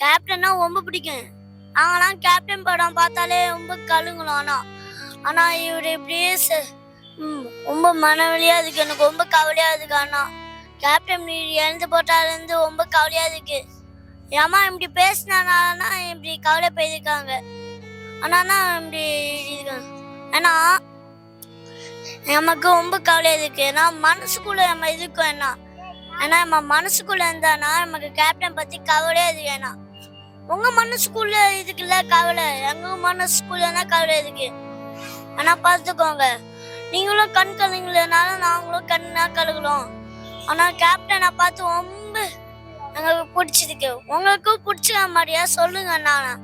கேப்டன்னா ரொம்ப பிடிக்கும். நாங்களாம் கேப்டன் படம் பார்த்தாலே ரொம்ப கழுங்கணும் ஆனால் ஆனால் இவர் இப்படியே ச- ம், ரொம்ப மனவழியாக இருக்கு. எனக்கு ரொம்ப கவலையாக இருக்கு அண்ணா கேப்டன் நீ இழந்து போட்டாலேருந்து ரொம்ப கவலையாக இருக்கு. ஏமா இப்படி பேசினானா இப்படி கவலை போயிருக்காங்க. ஆனா இப்படி இருக்காங்க. ஏன்னா நமக்கு ரொம்ப கவலையாக இருக்கு. ஏன்னா மனசுக்குள்ள நம்ம இருக்கோம் என்ன ஏன்னா நம்ம மனசுக்குள்ள இருந்தானா நமக்கு கேப்டன் பத்தி கவலையாக இருக்கு ஏன்னா. உங்க மனசுக்குள்ள இதுக்குல்ல கவலை. எங்க மனசுக்குள்ளனா கவலை இருக்கு ஆனா பார்த்துக்கோங்க நீங்களும் கண் கழுங்கலனாலும் நாங்களும் கண்ணா கழுகுறோம் ஆனா கேப்டனை பார்த்து ரொம்ப எங்களுக்கு பிடிச்சிருக்கு. உங்களுக்கும் பிடிச்ச மாதிரியா சொல்லுங்க நான்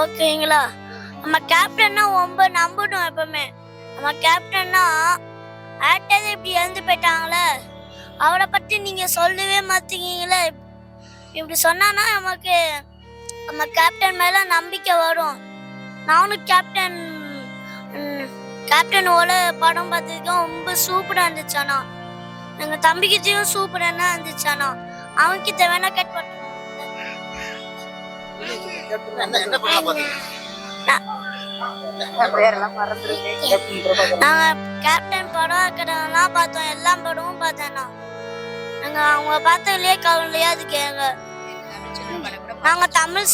ஓகேங்களா? நம்ம கேப்டன்னா ரொம்ப நம்பணும் எப்பவுமே. நம்ம கேப்டன்னா ஆட்டது இப்படி இறந்து போயிட்டாங்களே? அவரை பத்தி நீங்க சொல்லவே மாட்டீங்களே இப்படி சொன்னானா நமக்கு நம்ம கேப்டன் மேல நம்பிக்கை வரும். நானும் கேப்டன் ம், கேப்டனோட படம் பார்த்துருக்கேன் ரொம்ப சூப்பரா இருந்துச்சு ஆனா எங்க தம்பிக்கிட்டையும் சூப்பரா இருந்துச்சு ஆனா அவன்கிட்ட வேணா கட் பண்ண. என்ன என்ன படம் பாத்தீங்க பேரெல்லாம் மறந்துருக்கேன் நாங்க கேப்டன் படம் இருக்கிறதெல்லாம் பார்த்தோம். எல்லா படமும் பார்த்தேன் நான் நாங்க அவங்க பார்த்ததுலயே கவலையா இருக்கு எங்க நாங்க தமிழ்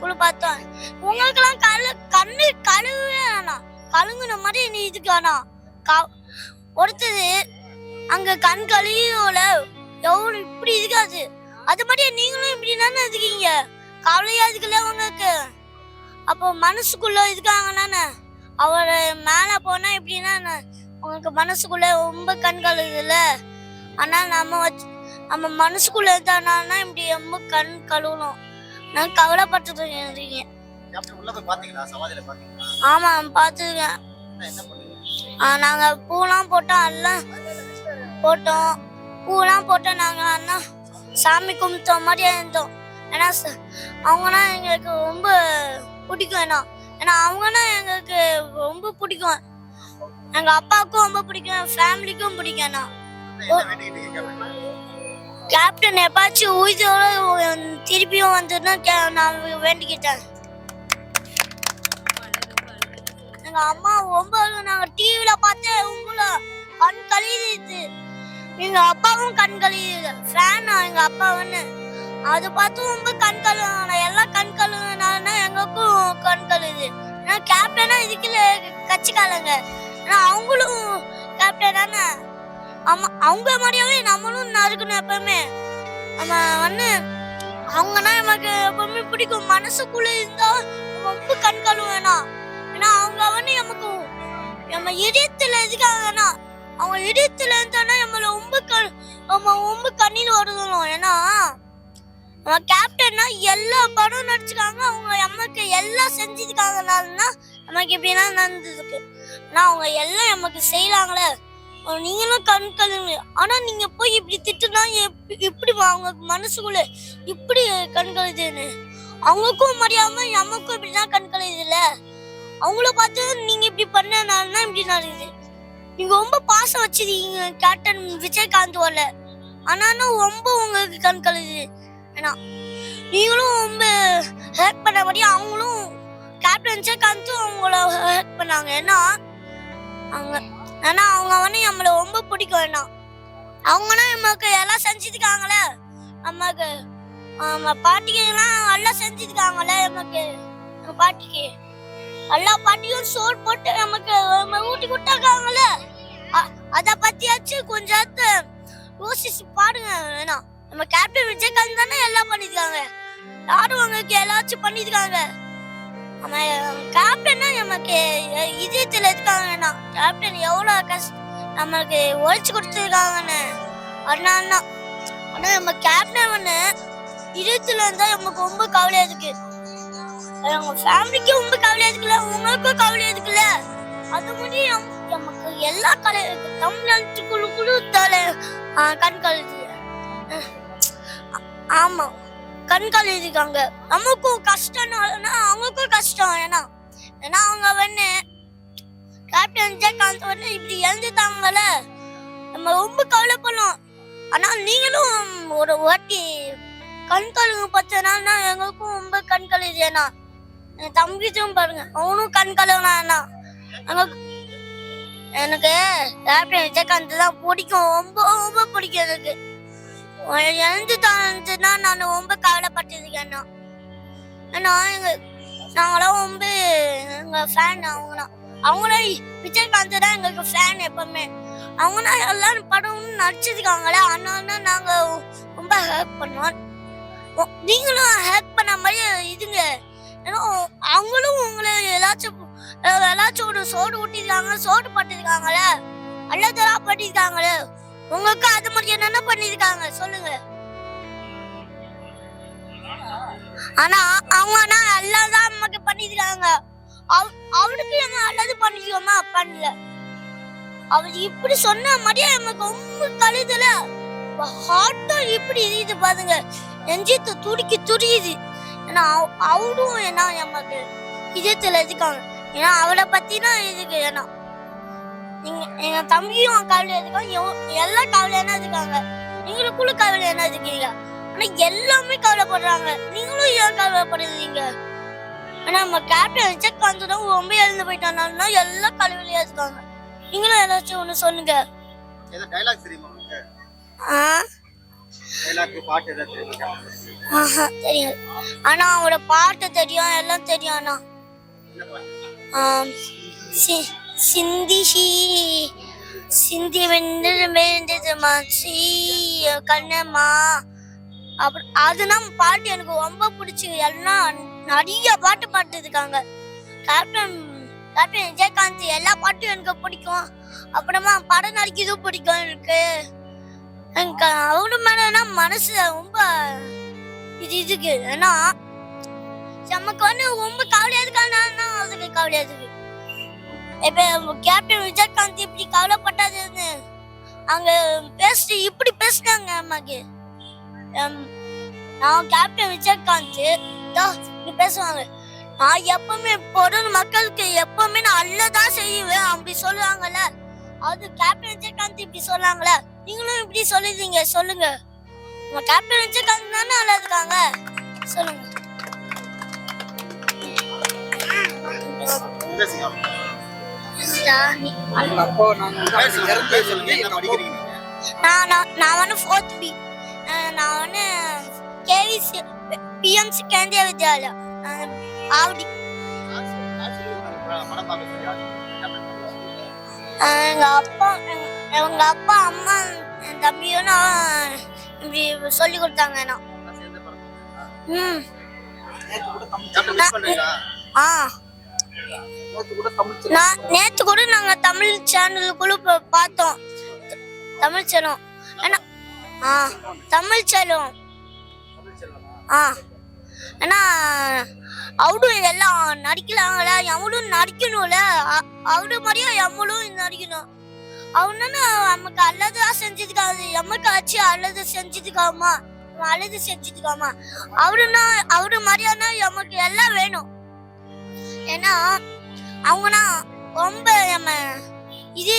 குழு பார்த்தோம். உங்களுக்கெல்லாம் கழு கண்ணு கழுவே வேணாம். கழுங்குன மாதிரி நீ இதுக்கு வேணாம் க- ஒருத்தது அங்க கண் கழுவியோல எவ்வளவு இப்படி இருக்காது. அது மாதிரி நீங்களும் இப்படி தானே இருக்கீங்க. கவலையா இருக்குல்ல உங்களுக்கு. அப்போ மனசுக்குள்ள இருக்காங்கன்னு அவர் மேல போனா எப்படின்னா உங்களுக்கு மனசுக்குள்ள ரொம்ப கண் கழுகுதுல்ல ஆனா நம்ம வச்சு நம்ம மனசுக்குள்ள இருந்தானா இப்படி ரொம்ப கண் கழுவணும். நான் கவலைப்பட்டு இருக்கீங்க கேப்டன் உள்ள போய் பாத்தீங்களா? சமாதியில பாத்தீங்களா? ஆமா பார்த்துருக்கேன் நாங்க பூலாம் போட்டோம் எல்லாம் போட்டோம். பூலாம் போட்டோம் நாங்க அண்ணா சாமி கும்பிட்ட மாதிரியே இருந்தோம். ஏன்னா அவங்கன்னா எங்களுக்கு ரொம்ப பிடிக்கும் ஏன்னா. ஏன்னா அவங்கன்னா எங்களுக்கு ரொம்ப பிடிக்கும். எங்க அப்பாவுக்கும் ரொம்ப பிடிக்கும் ஃபேமிலிக்கும் பிடிக்கும் கேப்டன் எப்பாச்சும் உயிரோட திருப்பியும் வந்துன்னா கே- நான் வேண்டிக்கிட்டேன். எங்க அம்மா ரொம்ப நாங்க டிவில பார்த்தே உங்களை கண் கழியுது எங்க அப்பாவும் கண் கழியுது ஃபேன் எங்க அப்பாவுன்னு. அது பார்த்து ரொம்ப கண் கழுவுன எல்லாம் கண் கழுவுனால எங்களுக்கும் கண் கழுவுது. ஏன்னா கேப்டனா இதுக்குள்ள கட்சிக்காரங்க. ஏன்னா அவங்களும் கேப்டன் தானே. ஆமா அவங்க மாதிரியாவே நம்மளும் நறுக்கணும் எப்பவுமே. நம்ம வந்து அவங்கன்னா நமக்கு எப்பவுமே பிடிக்கும். மனசுக்குள்ள இருந்தா ரொம்ப கண் வேணாம். ஏன்னா அவங்க வந்து நமக்கு நம்ம இதயத்துல இருக்காங்கன்னா அவங்க இதயத்துல இருந்தானா நம்மள ரொம்ப கண் நம்ம ரொம்ப கண்ணில் வருதணும் ஏன்னா நம்ம கேப்டன்னா எல்லா படம் நடிச்சிருக்காங்க. அவங்க நமக்கு எல்லாம் செஞ்சிருக்காங்கனாலனா நமக்கு இப்படிலாம் நடந்திருக்கு. ஆனா அவங்க எல்லாம் நமக்கு செய்யலாங்களே நீங்களும் கண் கலங்க. ஆனா நீங்க போய் இப்படி திட்டுனா எப்- எப்படி அவங்க மனசுக்குள்ள இப்படி கண் கழுதுன்னு அவங்களுக்கும் மரியாம நமக்கும் இப்படிதான் கண் கழுதுல அவங்கள பார்த்து நீங்க இப்படி பண்ணனால இப்படி நடக்குது. நீங்க ரொம்ப பாசம் வச்சிருக்கீங்க கேப்டன் விஜயகாந்த் வரல ஆனாலும் ரொம்ப உங்களுக்கு கண் கழுது ஏன்னா நீங்களும் ரொம்ப ஹேக் பண்ண மாதிரி அவங்களும் கேப்டன் விஜயகாந்தும் அவங்கள ஹேக் பண்ணாங்க. ஏன்னா அவங்க ஏன்னா அவங்க வந்து நம்மள ரொம்ப பிடிக்கும் என்ன? அவங்கன்னா நமக்கு எல்லாம் செஞ்சிருக்காங்களே? நமக்கு நம்ம பாட்டிக்கு எல்லாம் எல்லாம் செஞ்சிருக்காங்களே நமக்கு? நம்ம பாட்டிக்கு. எல்லா பாட்டியும் சோறு போட்டு நமக்கு நம்ம ஊட்டி கொடுத்தாங்களே அத பத்தியாச்சும் கொஞ்சம் யோசிச்சு பாடுங்க வேணாம் நம்ம கேப்டன் விஜயகாந்த் தானே எல்லாம் பண்ணிருக்காங்க? யாரும் உங்களுக்கு எல்லாச்சும் பண்ணிருக்காங்க? நம்ம கேப்டன்னா நமக்கு இதயத்தில் இருக்காங்கண்ணா கேப்டன் எவ்வளோ கஷ்ட நம்மளுக்கு ஒழிச்சு கொடுத்துருக்காங்கன்னு அதனால தான். ஆனால் நம்ம கேப்டன் ஒன்று இதயத்தில் இருந்தால் நமக்கு ரொம்ப கவலையாக இருக்கு. அவங்க ஃபேமிலிக்கும் ரொம்ப கவலையாக இருக்குல்ல உங்களுக்கும் கவலையாக இருக்குல்ல? அது மாதிரி நமக்கு எல்லா கலை தமிழ்நாட்டுக்குள்ள குழு தலை கண் கழுது ஆமா கண் நமக்கும் கஷ்டம்னா அவங்களுக்கும் கஷ்டம். ஏன்னா ஏன்னா அவங்க வந்து கேப்டன் விஜயகாந்த் வந்து இப்படி இறந்துட்டாங்கல்ல. நம்ம ரொம்ப கவலைப்படலாம். ஆனா நீங்களும் ஒரு வாட்டி கண் கழுகு எங்களுக்கும் ரொம்ப கண் கழுகுது ஏன்னா என் தம்பிச்சும் பாருங்க அவனும் கண் கழுகுனா எனக்கு கேப்டன் விஜயகாந்த் தான் பிடிக்கும். ரொம்ப ரொம்ப பிடிக்கும் எனக்கு எழுந்து தாழ்ந்துன்னா நான் ரொம்ப கவலைப்பட்டிருக்கேன் நான். ஏன்னா எங்க நாங்களாம் ரொம்ப எங்க ஃபேன் அவங்களாம் அவங்களே விஜயகாந்த் தான் எங்களுக்கு ஃபேன் எப்பவுமே. அவங்களாம் எல்லாரும் படம் நடிச்சிருக்காங்களே அதனால தான் நாங்க ரொம்ப ஹெல்ப் பண்ணுவோம். நீங்களும் ஹெல்ப் பண்ண மாதிரி இதுங்க ஏன்னா அவங்களும் உங்களை ஏதாச்சும் ஏதாச்சும் ஒரு சோடு ஊட்டிருக்காங்க சோடு பட்டிருக்காங்களே. அல்லதெல்லாம் பட்டிருக்காங்களே உங்களுக்கு அது மாதிரி என்னென்ன பண்ணிருக்காங்க சொல்லுங்க. ஆனா அவங்க எல்லாம் தான் நமக்கு பண்ணிருக்காங்க அவ- அவனுக்கு நம்ம நல்லது பண்ணிக்கோமா பண்ணல. அவர் இப்படி சொன்ன மாதிரியே நமக்கு ரொம்ப கழுதுல. ஹார்ட்டும் இப்படி இது பாருங்க. நெஞ்சத்து துடிக்கி துடியுது. ஏன்னா அவ- அவரும் ஏன்னா நமக்கு இதயத்துல இருக்காங்க. ஏன்னா அவளை பத்தினா இதுக்கு ஏன்னா. எங்க தம்பியும் கவலை இருக்காங்க எவ- எல்லாம் கவலை என்ன இருக்காங்க நீங்களுக்குள்ள கவலை என்ன இருக்கீங்க ஆனா எல்லாமே கவலைப்படுறாங்க. நீங்களும் ஏன் கவலைப்படுறீங்க? ஆனா நம்ம கேப்டன் விஜயகாந்த் தான் ரொம்ப எழுந்து போயிட்டானா எல்லாம் கவலையா இருக்காங்க. நீங்களும் ஏதாச்சும் ஒண்ணு சொல்லுங்க. தெரியுமா ஆனா அவரோட பாட்டு தெரியும் எல்லாம் தெரியும் ஆனா. சிந்திஷி. சிந்தி ஷீ சிந்தி வெந்து கண்ணம்மா. அப்புறம் அதுனா பாட்டு எனக்கு ரொம்ப பிடிச்சி எல்லாம் நிறைய பாட்டு பாட்டுருக்காங்க கேப்டன் கேப்டன் விஜயகாந்த் எல்லா பாட்டும் எனக்கு பிடிக்கும். அப்புறமா படம் நடிக்கிறதும் பிடிக்கும் எனக்கு. எனக்கு அவரு மேலனா மனசு ரொம்ப இது இதுக்கு. ஏன்னா நமக்கு வந்து ரொம்ப கவலையா இருக்கானா அதுக்கு கவலையா இருக்கு இப்போ கேப்டன் விஜயகாந்த் இப்படி கவலைப்பட்டதுன்னு அங்க பேசிட்டு இப்படி பேசினாங்க அம்மாக்கு. நான் கேப்டன் விஜயகாந்த் தான் இப்படி பேசுவாங்க. நான் எப்பவுமே பொருள் மக்களுக்கு எப்பவுமே நான் அல்லதான் செய்வேன் அப்படி சொல்லுவாங்கல்ல. அது கேப்டன் விஜயகாந்த் இப்படி சொல்லாங்கல்ல. நீங்களும் இப்படி சொல்லிருந்தீங்க சொல்லுங்க. நம்ம கேப்டன் விஜயகாந்த் தானே நல்லா இருக்காங்க. சொல்லுங்க. இறந்து சொல்லுங்க என்ன படிக்கிறீங்க நான் நான் நான் வந்து ஃபோர்த் பி நான் வந்து கேவிசி பிஎம்சி கேந்திரிய வித்யாலயா ஆவடி சொல்லி அப்பா எங்கள் அப்பா அம்மா என் தம்பியும் நான் இப்படி சொல்லி கொடுத்தாங்க நான் ம் ஆ நேத்து கூட நான் கூட நாங்க தமிழ் சேனலுக்குள்ள பார்த்தோம். தமிழ் சேனல். ஏன்னா ஆ தமிழ் சேனல். ஆ. ஆனா அவடும் எல்லாம் நடிக்கலாங்கள? எவனும் நடிக்கணும்ல? அவரு மாதிரியும் எம்மளும் நடிக்கணும். அவனு நமக்கு அல்லதா செஞ்சதுக்காது எம்மக்கு ஆச்சு அல்லது செஞ்சதுக்காமா அல்லது செஞ்சதுக்காமா அவருன்னா அவரு மாதிரியானா எமக்கு எல்லாம் வேணும். ஏன்னா அவங்கன்னா ரொம்ப நம்ம இது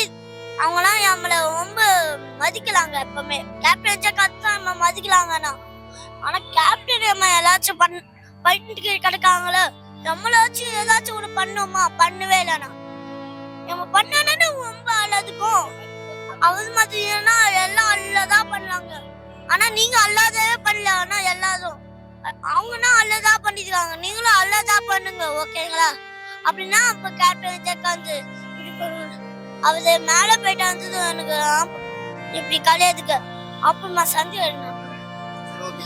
அவங்களாம் நம்மள ரொம்ப மதிக்கலாங்க எப்பவுமே. கேப்டன் விஜயகாந்த் தான் நம்ம மதிக்கலாங்கண்ணா. ஆனா கேப்டன் நம்ம எல்லாச்சும் பண் பண்ணிட்டு கிடக்காங்களோ நம்மளாச்சும் ஏதாச்சும் ஒண்ணு பண்ணுவோமா? பண்ணவே இல்லைண்ணா. நம்ம பண்ணானே ரொம்ப அழதுக்கும் அவர் மாதிரினா எல்லாம் அல்லதான் பண்ணாங்க. ஆனா நீங்க அல்லாதவே பண்ணல. ஆனா அவங்கன்னா அல்லதா பண்ணிக்கிறாங்க. நீங்களும் அல்லதா பண்ணுங்க ஓகேங்களா? அப்படின்னா அப்ப கேப்டன் விஜயகாந்த் இப்படி அவரு மேல போயிட்டு வந்தது எனக்கு இப்படி கலையதுக்கு அப்புறமா சந்தி வரணும் ஓகே.